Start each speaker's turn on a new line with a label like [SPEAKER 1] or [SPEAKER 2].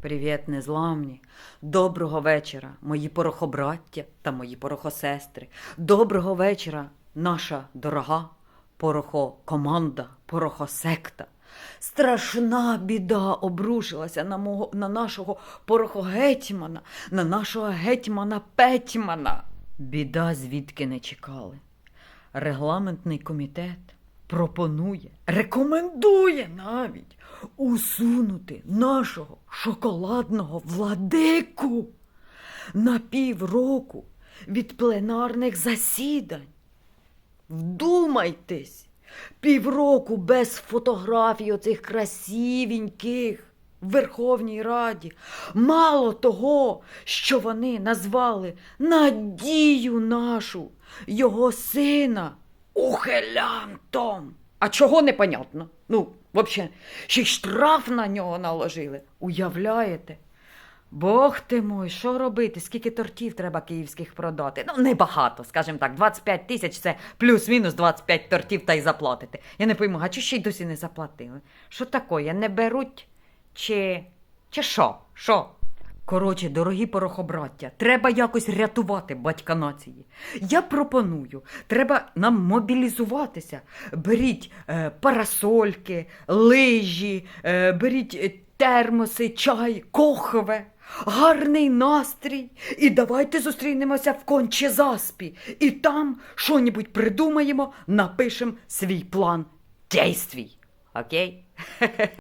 [SPEAKER 1] Привіт, незламні. Доброго вечора, мої порохобраття та мої порохосестри. Доброго вечора, наша дорога порохокоманда, порохосекта. Страшна біда обрушилася на, мого, на нашого порохогетьмана, на нашого гетьмана Петьмана. Біда звідки не чекали. Регламентний комітет пропонує, рекомендує навіть усунути нашого шоколадного владику на півроку від пленарних засідань. Вдумайтесь, півроку без фотографій оцих красивеньких в Верховній Раді. Мало того, що вони назвали надію нашу, його сина, ухилянтом. А чого непонятно? Ну, взагалі, ще й штраф на нього наложили. Уявляєте? Бог ти мой, що робити? Скільки тортів треба київських продати? Ну, небагато, скажімо так, 25 тисяч це плюс-мінус 25 тортів та й заплатити. Я не пойму, а чи ще й досі не заплатили? Що таке? Не беруть? Чи. Чи що? Що? Коротше, дорогі порохобраття, треба якось рятувати батька нації. Я пропоную, треба нам мобілізуватися. Беріть е, парасольки, лижі, е, беріть е, термоси, чай, кохве, гарний настрій. І давайте зустрінемося в конче заспі. І там що-небудь придумаємо, напишемо свій план дійствій. Окей?